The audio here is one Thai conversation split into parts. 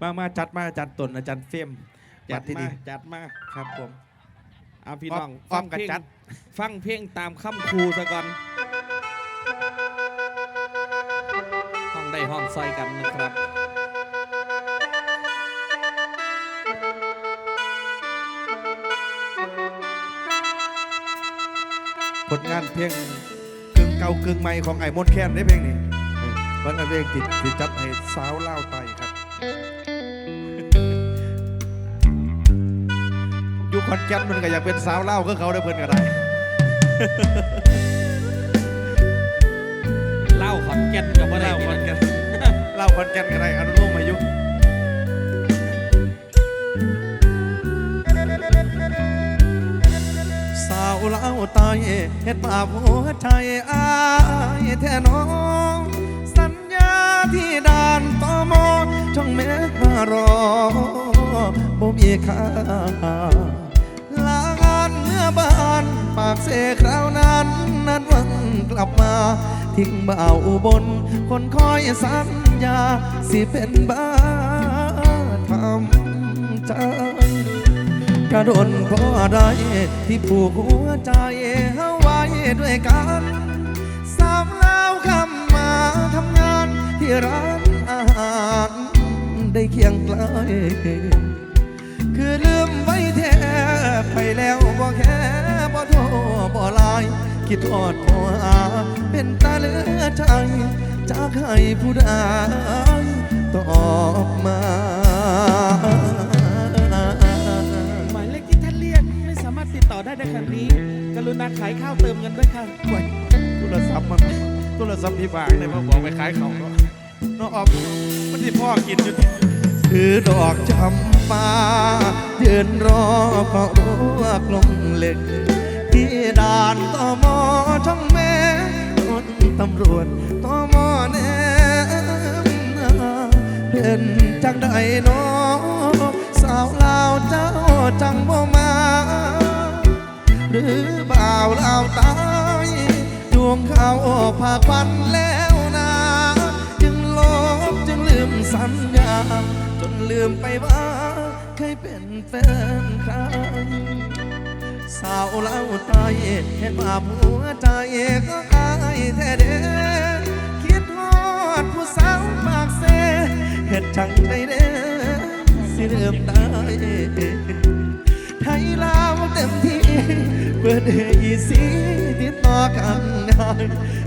มามาจัดมาอาจารย์ตนอาจารย์เฟรมจัจัดดที่มานี่จัดมาครับผมเอาพี่น้องอ้อมฟังกับเพลงจัด ฟังเพลงตามคำครูซะก่อนห้องได้ห้องซอยกันนะครับผลงานเพลงกึ่งเก่ากึ่งใหม่ของไอ้มนต์แคนได้เพลงนี้เออผลงานเพลงติดติดจับให้สาวเล่าวไต ขอนแก่นมันก็อยากเป็นสาวเล่าวก็เขาได้เพิ่นก็ได้เล่าขอนแก่นกับว่าได้เล่าวขอนนี่แก่นะนเล่าวขอนแก่นก็ได้อนุโลมอายุสาวเล่าวไตเฮ็ดบาปหัวใจอายแท้น้องสัญญาที่ด่านต่อมอช่องแม่มารอบ่มีค่า ปากเสคราวนั้นนัดวันกลับมา ทิ้งบ่าวอุบล คนคอยสัญญา สิเป็นบ้าทำใจกระโดนเพราะอะไรที่ผูกหัวใจเฮาไว้ด้วยกันสาวลาวคำมาทำงานที่ร้านอาหารได้เคียงไกลคือลืมไว้แท้ ไปแล้วบ่แค่บ่โทรบ่ไลาย คิดทอดโทรหาเป็นตาเหลือใจจากให้ผู้ใดตอบมาหมายเลขที่ท่านเรียกไม่สามารถติดต่อได้ในขณะนี้ กรุณาขายข้าวเติมเงินด้วยค่ะโอ้ยโทรศัพท์มันโทรศัพท์พี่บางเนี่ยมาบอกไปขายของเนาะน้องออมมันที่พ่อกินอยู่ที่ ถือดอกจำปายืนรอเพราะรู้ว่ากลงเหล็ก ที่ด่านตอมอช่องแม่คนตำรวจตอมอแนมเป็นจังใดน้อสาวลาวเจ้าจังบ่มา หรือบ่าวลาวตายดวงเขาพาควันแล้วนะจึงลบจึงลืมสัญญา นลืมไปว่าเคยเป็นแฟนใครสาวเล่าตายเห็นมาหัวใจก็อายแท้เด้คิดฮอดผู้สาวปากเซเห็ดจังใจเด้สิเริ่มตายไทยลาวเต็มที่เปิดอีสีติดต่อกันได้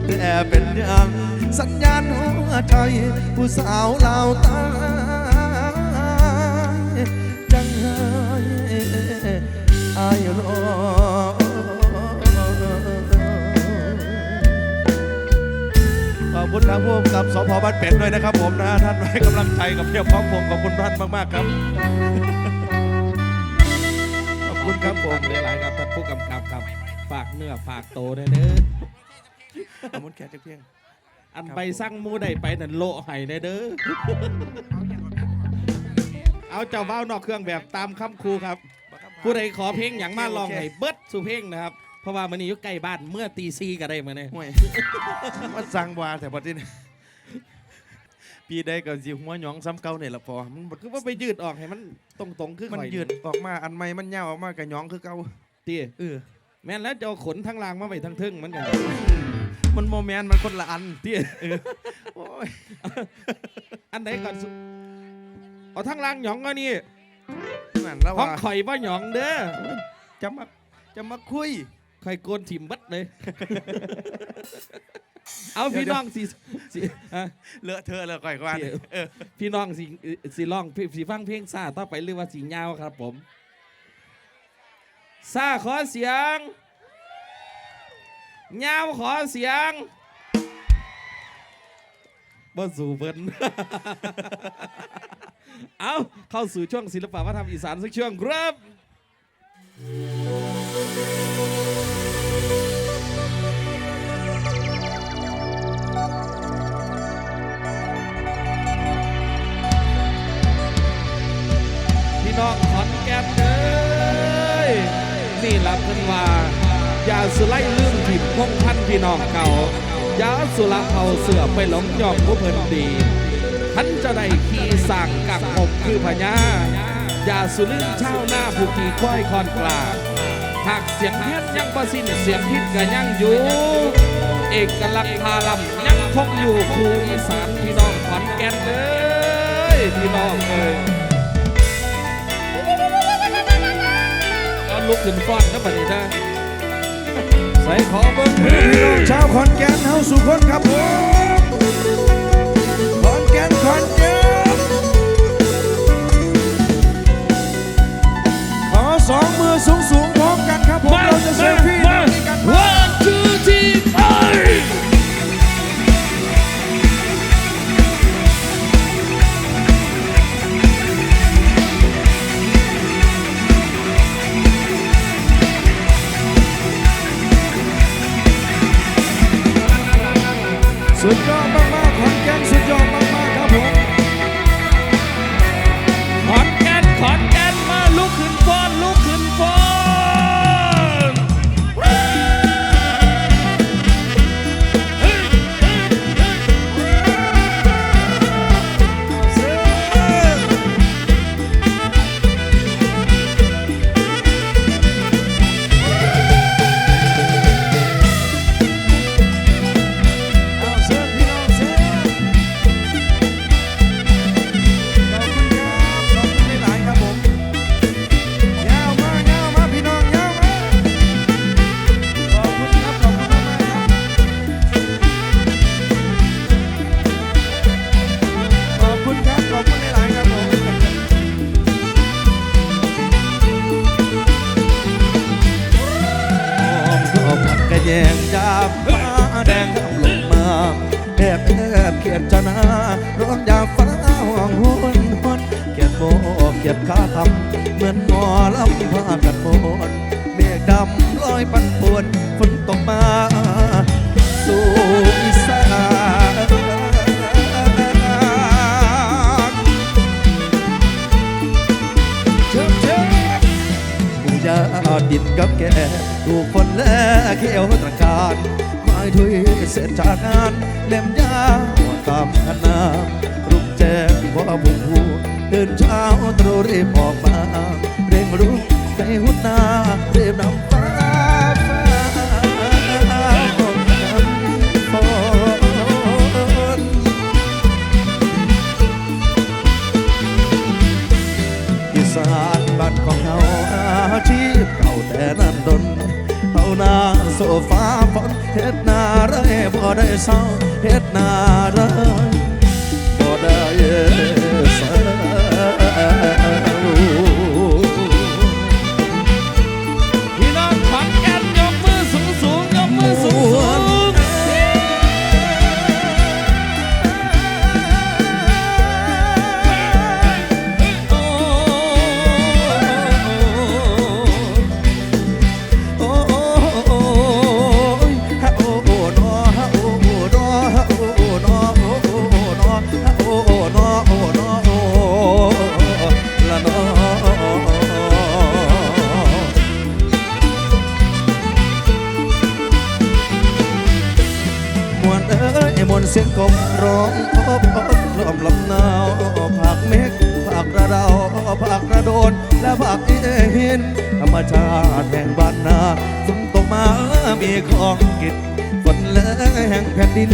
แต่เป็นอย่างสัญญาณหัวใจผู้สาวลาวตาย ขอบคุณครับพวกกับสพบ้านเป็ดด้วยนะครับ ผมนะท่านให้กำลังใจกับเพียบพร้อมผมขอบคุณท่านมากๆครับขอบคุณครับผมหลายๆครับท่านผู้กำกับครับฝากเนื้อฝากโตด้วยเด้อขอบคุณแขกเพียง อันครับใบสั่งหมูได้ไปนั่นโละให้ได้เด้อเอาเจ้าเบ้านอกเครื่องแบบตามคำครูครับ ผู้ใดขอเพลงอย่างมาลองให้เบิดสู่เพลงนะครับ เพราะว่ามันนี้อยู่ใกล้บ้านเมื่อตีซีก็ได้มาเนี่ยห่วยมันสั่งวาแต่พอที่นี่ปีใดก็สิหัวหยองซ้ำเก่าเนี่ยละพอมันบ่คือว่าไปยืดออกให้มันตรงๆคือมันข่อยืดออกมาอันใหม่มันยาวออกมากระหยองคือเก่าตีเออแม่นแล้วจะเอาขนทั้งรางมาไว้ทั้งทึ่งเหมันกันมันโมแมนมันคนละอันตีโอ้ยอันไหนก่อนสุเอาทั้งรางหยองก็นี่นั่นแล้วห้องว่าข่อยว่าหยองเด้อจะมาจะมาคุย ข่อยโกนถิ่มเบัดเลย เอาพี่น้องสิสิฮะ เลอะเทอะเลยก่อยกว่าเดี๋ยวเออพี่น้องสิสิร้องพี่สิฟังเพลงซาต่อไปหรือว่าสิยาวครับผมซาขอเสียงยาวขอเสียงบ่สู่เพิ่น เอาเข้าสู่ช่วงศิลปะวัฒนธรรมอีสานสักช่วงครับ น้องขอนแก่นเอ้ยนี่ละเพิ่นว่าอย่าสุไล่ลืมถิ่มพงพันพี่น้องเก่าอย่าสุละเอาเสือไปหลงยอมผู้เพิ่นดีทันเจ้าได้ขี่สั่งกักผมคือพญาอย่าสุลินเช่าหน้าผู้ขี่ควายคอนกลาหากเสียงเพี้ยนยังประสินเสียงพิษก็ยังอยู่ เอกลักษณ์พาลำยังคงอยู่ภูอีสานพี่น้องขอนแก่นเลยพี่น้องเอ้ย ก็ลุกขึ้นฟ้อนนะบัดนี้นะใส่ขอเบิ้งพี่น้องชาวขอนแก่นเฮาสุคนครับผมขอนแก่นขอนแก่นขอสองมือสูงสูงๆพร้อมกันครับผมเราจะเซลฟี่ด้วยกัน มากๆขอนแก่นสุดยอดมาก แยงจาบฟ้าแดงทำลงมาแอบแอบเขียนจนาร้องยามฟ้าห่วงหุนหุนเขียนโบเขียนข้าทำเหมือนหมอลำพากันโมนเมฆดำลอยปันป่วนฝนตกมาสู่อีสานเชิญเชิญบูยาดินกับแก ถูกคนแลเขียวตระการไม้ถุยเสร็จจากงานเล่มยาวตามคณะรุกแจ้งพ่อบุหูเดินเช้าตรูรีบออกมา เร่งรุกในหุ่นนาเรียบนำ ได้เศร้าเฮ็ดนา มลำนาวผักเมฆผักกระเดาผักกระโดน และผักเอหินธรรมชาติแห่งบ้านนาฝนตกมามีของกินฝนเลแห่งแผ่นดิน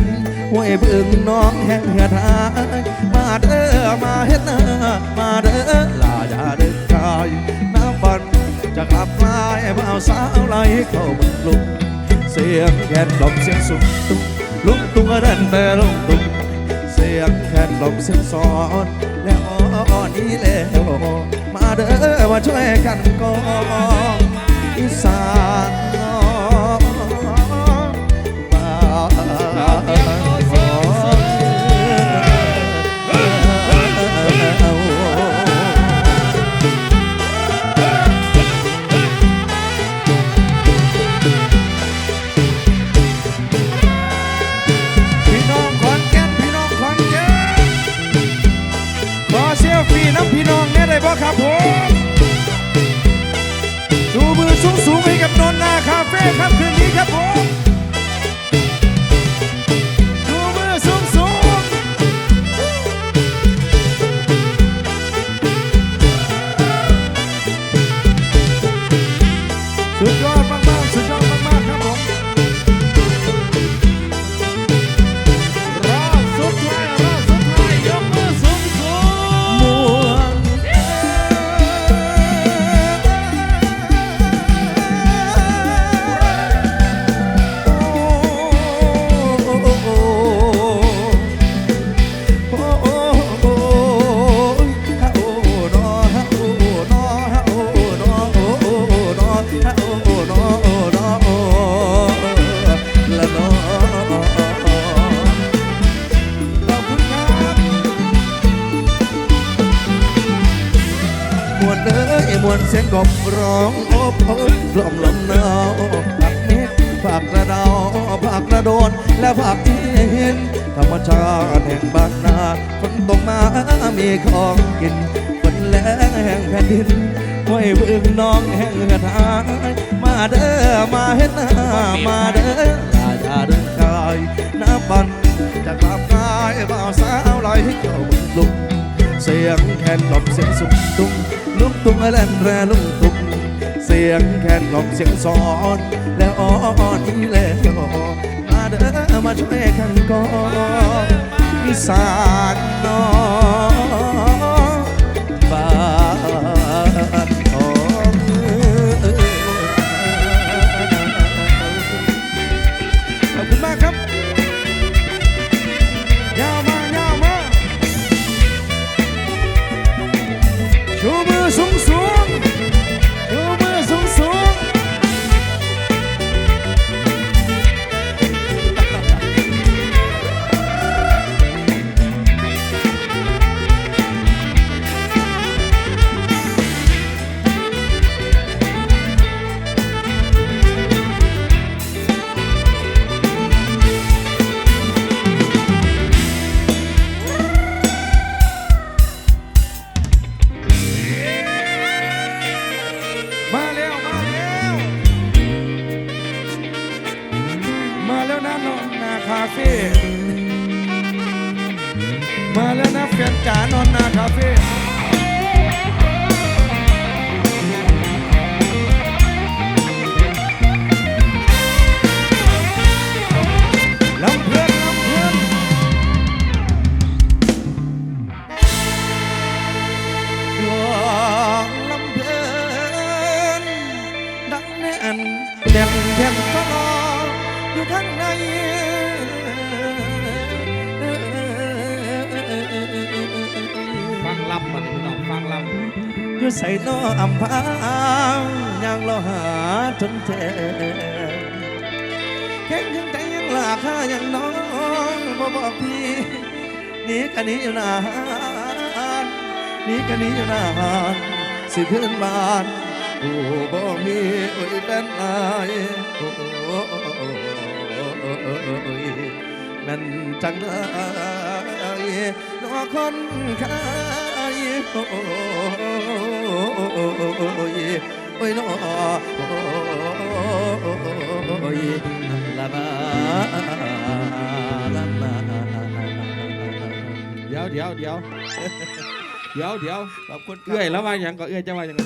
ห้วยบึงน้องแห่งเหือดหายมาเด้อมาเฮ็ดนามาเด้อลาอย่าเดินกายน้ำฝันจะขับไล่บ่าวสาวไหลเข้าเบึงลุกเสียงแคนลมเสียงสุกตุกลุกตุงดันแต่ลุกตุก เสียงแคนลมซึ่งสอนแล้วอ่อนนี้แล้วมาเด้อมาช่วยกันก่อนอีสา วยเบิ่งน้องแห่งเหือดหายมาเด้อมาเฮ็ดหน้ามาเด้อลาตาเด้อกายน้ำบันจะกลับกายเบาสาวไหลเข้าบิ่งลุกเสียงแคนกลมเสียงสุกตุ้งลุกตุ้งแล่นแรลุกตุ้งเสียงแคนกลอมเสียงสอนแล้วอ้อนนี่แหละมาเด้อมาช่วยกันก่อนอีสานน้องันเด็มเด็มก็รออยู่ทั้งในฟังลำมาดิพี่น้องฟังลำอยู่ใส่น้ออำพางยังรอหาจนแท้แข็งยังใจยังหลาค่ายังน้องบ่บอกพี่นี่กันนี้อยู่นานนี่กันนี้อยู่นานสิขึ้นบ้าน ผู้บ่มีเอ้ยแม่นอายโอ้ยแม่นจังได้นอคนขายโอ้ยโอ้ยนอโอ้ยลาบาลาบาเดี๋ยวเดี๋ยวเดี๋ยวเดี๋ยวเดี๋ยวขอบคุณเอื้อยแล้วว่าอย่างก็เอื้อยจะว่าอย่างไร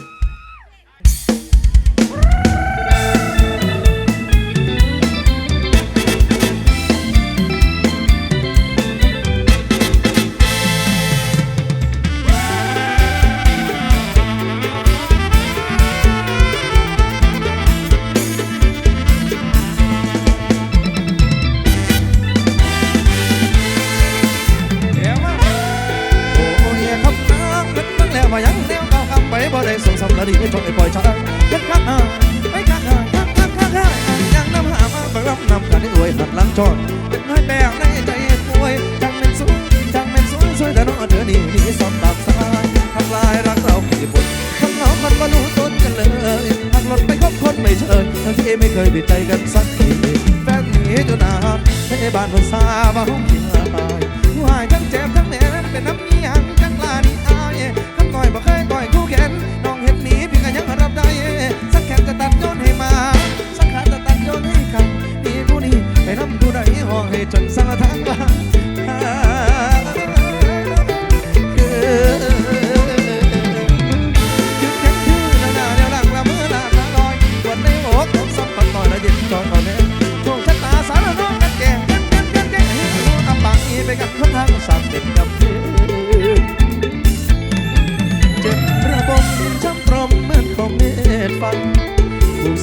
Detalle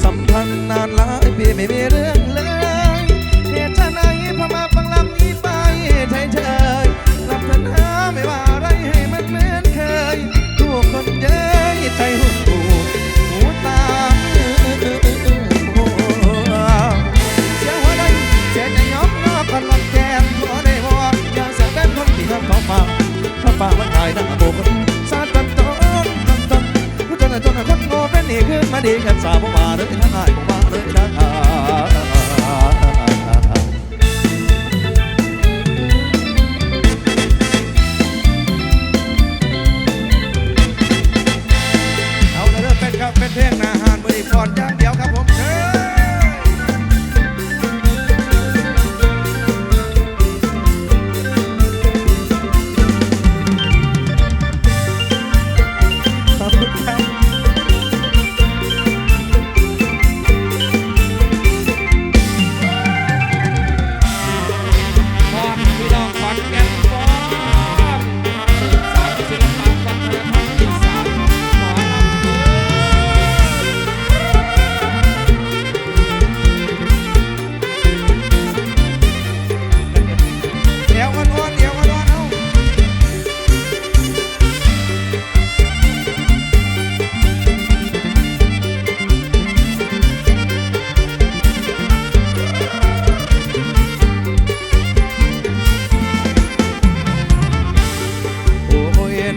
สัมพันธ์นานหลายปีไม่มีเรื่อง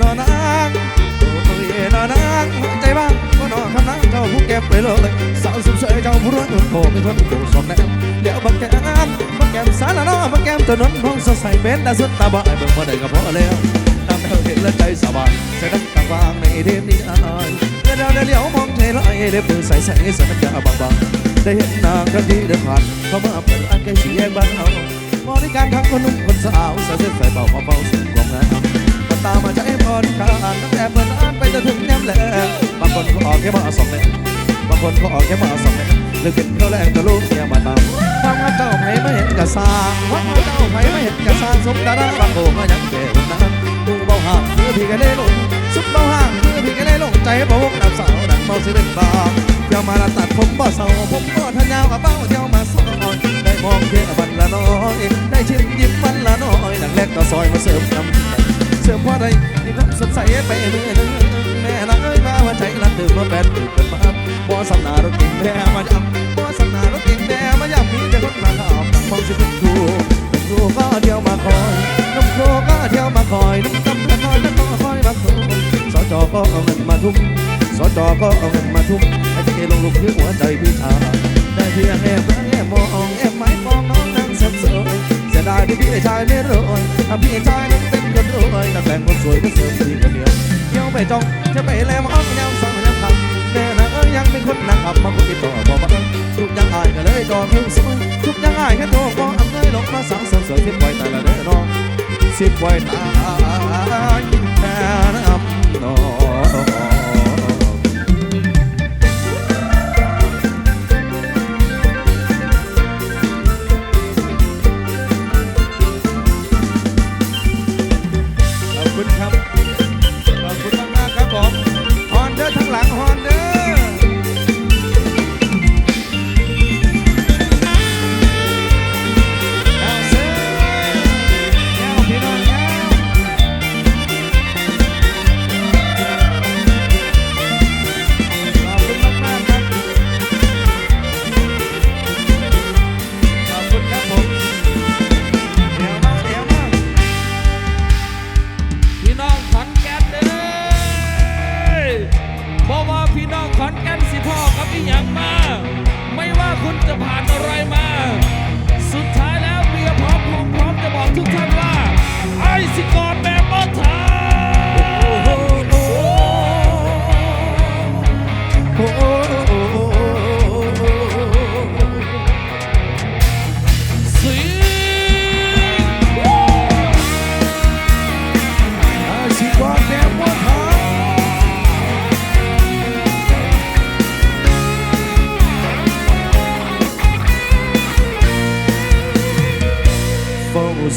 นอนางโอ้ยนอนางใจบ้างก็นอนคำนั้นเจ้าผู้เก็บไปเลยสาวสุดสวยเจ้าผู้ร้อยโผล่เป็นคนโผล่สองแนวเดี๋ยวบักแก้มบักแก้มสารละน้อบักแก้มตัวนั้นห้องสดใสเป็นแต่สุดตาบ่ายเบิ่งบ่ได้ก็พอแล้วตามแถวเห็นแล้วใจสบายใส่ดังต่างวางในเทมนี้อายเมื่อเราได้เลี้ยวมองใจลอยเล็บมือใส่ใส่สัญญาบางๆได้เห็นนางทันทีเดินผ่านเข้ามาเปิดร้านใกล้สีแยกบ้านเอาบริการทั้งคนหนุ่มคนสาวใส่เสื้อใส่เบาเบาสุดความงาม ตามมาใช้บริการตั้งแต่เปิดร้านไปจนถึงแนมแหลมบางคนก็ออกแค่มาสองแนมบางคนก็ออกแค่มาสองแนมเลือกเป็นเขาแรงตะลุกเนี่ยมาตามความว่าเจ้าไผไม่เห็นกระซางความว่าเจ้าไผไม่เห็นกระซางสมดาราบางโกก็ยังแก่คนนั้นดูเบาห่างเพื่อพี่ก็ได้ลงสุดเบาห่างเพื่อพี่ก็ได้ลงใจบ่วงดับสาวดังเบาสิเล่นบาเที่ยวมาตัดผมบ่เศร้าผมบ่ทันยาวกับเบ้าเที่ยวมาซอยได้มองเพียงวันละน้อยได้ชิมยิ้มวันละน้อยหลังแรกก็ซอยมาเสริมน้ำ เสริมเพราะใดมีความสดใสไปเมื่อนึงแม่ละเอ้ยมาว่าใจละตื่นมาแปดตื่นเกินมาบ่สำนารถเก่งแม่มาย้ำบ่สำนารถเก่งแม่มาย้ำมีแต่คนมาขอบมองสิเป็นครูเป็นครูก็เที่ยวมาคอยน้ำโคก็เที่ยวมาคอยน้ำตำละคอยน้ำก็คอยมาคอยสจก็เอาเงินมาทุ่มสจก็เอาเงินมาทุ่มไอ้ที่ลงลุกที่หัวใจพี่ชายได้เพียงแอบรักแอบมองแอบไม้ปองน้องนั่งเสยเสียดายที่พี่ชายไม่รวยถ้าพี่ชายนั้นเป็นคน รวยแต่แฟนคนสวยก็เสริมพี่คนเดียวเที่ยวไปจองจะไปแล้วมองยามสาวยังทำแต่นะเอ้ยยังเป็นคนนักขับมาคนติดต่อบอกว่าทุกอย่างอายก็เลยจอคิ้วสวยทุกอย่างอายแค่โทรบอกอำเลยลงมาสาวสวยที่ปล่อยแต่ละเด้อน้องสิบไว้ตา อย่างมา ไม่ว่าคุณจะผ่านอะไรมา สุดท้ายแล้วเมียพร้อมพร้อมพร้อมจะบอกทุกท่านว่า ไอซิกอด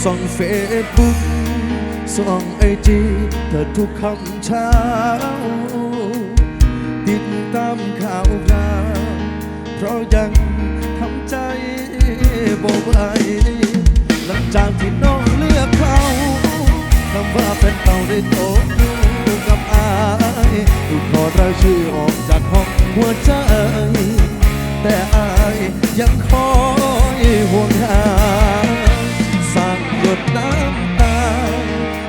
ส่องเฟซบุ๊กส่องไอจีเธอทุกคำเช้า ติดตามข่าวคราวเพราะยังทำใจบ่ไหวหลังจากที่น้องเลือกเขาคำว่าเป็นเต่าได้ตกอยู่กับอายถูกถอดรายชื่อออกจากห้องหัวใจ แต่อายยังคอยห่วงหา ดน้ำตา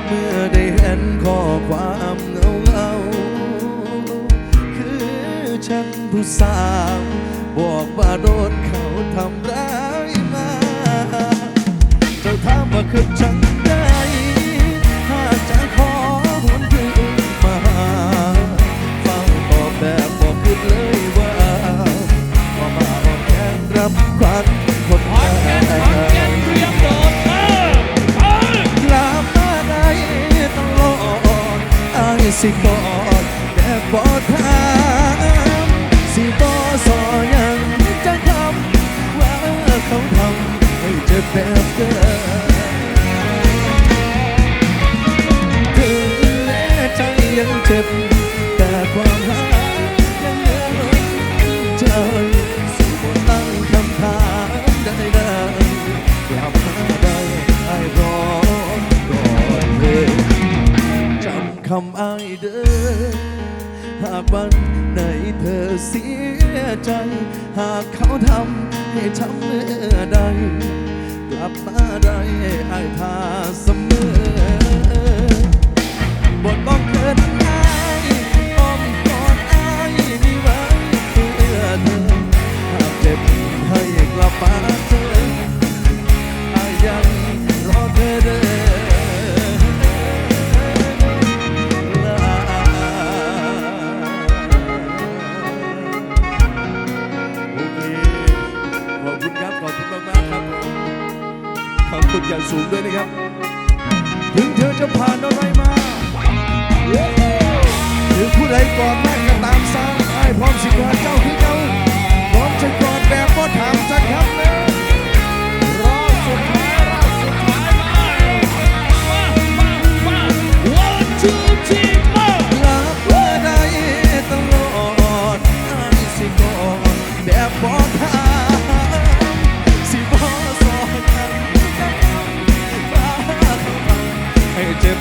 เมื่อได้เห็นข้อความเงาเงาๆคือฉันผู้สาวบอกว่าโดนเขาทำร้ายมา เจ้าถามว่าคือจังใดถ้าจะขอหวนคืนมาฟังตอบแบบบอกคืนเลยว่าว่ามาอ่อนแอนรับควันคนขอนแก่ สิบอดแต่บ่ถามสิบ่สอยังจะทำว่าเขาทำให้เจ็บแบบเดิมถึงแม้ใจยังเจ็บำไอ้ายเดอหากวันไหนเธอเสียใจ หากเขาทำให้ทำเมื่อใด กลับมาได้ไอ้ทาเสมอบทบ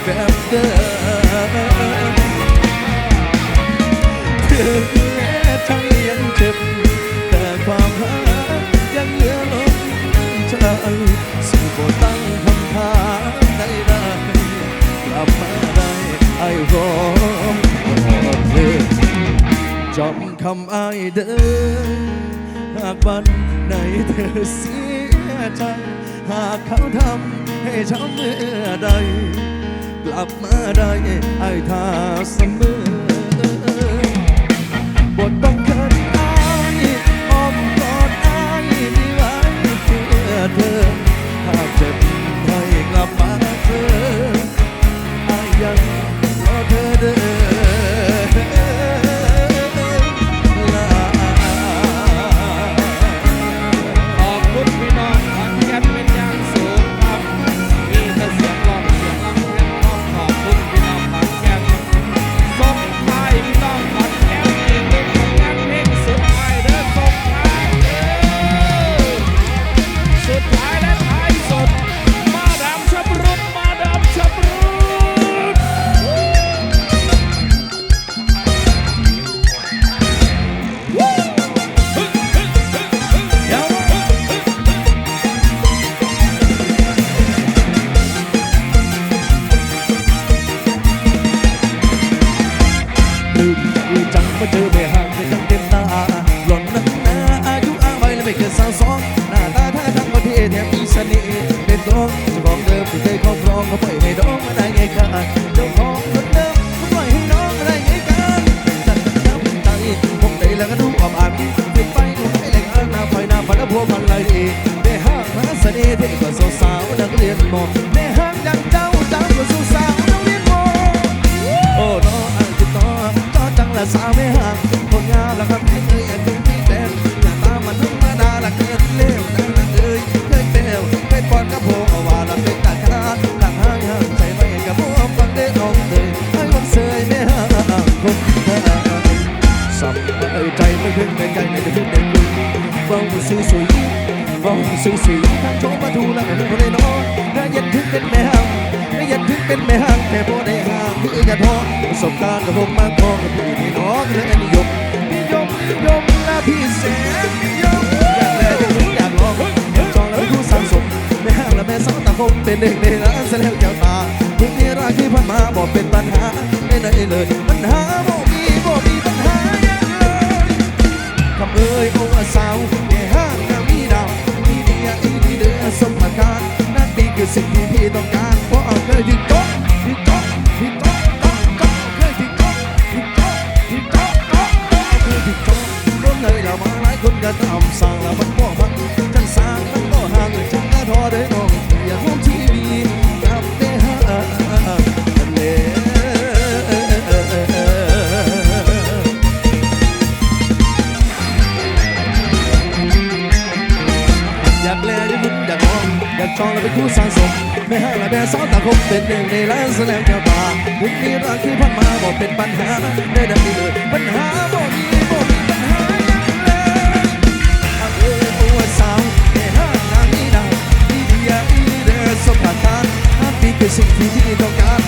แบบเดิมถึงแม้ใจยังเจ็บ แต่ความรักยังเหลือล้นใจสู่บ่ตั้งคำถามใดๆกลับมาได้ไอ้รอเธอจำคำไอ้ายเด้อหากวันไหนเธอเสียใจ หากเขาทำให้ช้ำเมื่อใด กลับมาได้ไอ้ท่าเสมอบทต้องเคินอายอ้อมกอดอายมีไว้เพื่อเธอหากเจ็บ แถมมีเสน่ห์เป็นตัวเจ้าของเดิมที่เคยครอบครองก็ปล่อยให้น้องมาได้ไงกันเจ้าของคนเดิมก็ปล่อยให้น้องมาได้ไงกันนั่นน้ำใจคงได้แล้วก็ดูอ่อมอ่านติดไปคงไม่แหลกอ่านหน้าไฟหน้าพันแล้วพวกมันเลยดีได้ห้างมาเสน่ห์เท่กว่าสาวๆนักเรียนมอได้ห้างดังเจ้าเจ้ากว่าสาวๆนักเรียนมอโอ้น้องอันติดต่อจอจังละสาวไม่ห่างคนงามละครับ เบาซื้อสวยเบาซื้อสวยทางโชว์มาดูแล้วเป็นคนได้นอนน่าย็นถึงเป็นแม่ห่างไม่ยันถึงเป็นแม่ห้างแต่พอได้ห่างคืออย่าท้อประสบการณ์กับผมมากพอกับพี่นี่น้องเลยนิยมนิยมนิยมและพี่แสนนิยมอยากแลอยากเห็นอยากลองอยากจองแล้วไม่รู้สังสมแม่ห้างและแม่สาวตาคมเป็นเด็กในร้านแสดงแก้วตาทุกที่รักที่ผ่านมาบอกเป็นปัญหาไม่ได้เลยปัญหาบอย่ เลยยโอ้ว่าสาวแก่ห้างามีดาวมีเดียอีดีเดือสมการนั่นนี่คือสิ่งที่พี่ต้องการเพราะเอาเคยถึงโต๊ะถึงโต๊ะถึงโต๊ะโต๊ะโต๊ะเคยถึงโต๊ะถึงโต๊ะถึงโต๊ะโต๊ะโต๊ะเคยถึงโต๊ะร่วมเลยเรามาหลายคนก็ทำสั่งแล้วมันบ่ฟังจังสร้างมันก็ห่างจังก็ทอได้น้องอย่าห่วง องอยากจองแล้วเป็นคู่สะสมไม่ให้ละแม่สาวตาคมเป็นหนึ่งในล้านแสลงแก้วตาถึงมีรักที่พันมาบอกเป็นปัญหาได้ดังนี้เลยปัญหาบ่มีบ่มีปัญหาอย่างเลยอาเออตัวสาวแค่ห้านางนี้ดาวอีเดียอีเดอสมผัสทานห้าปีคือสิ่งที่พี่ต้องการ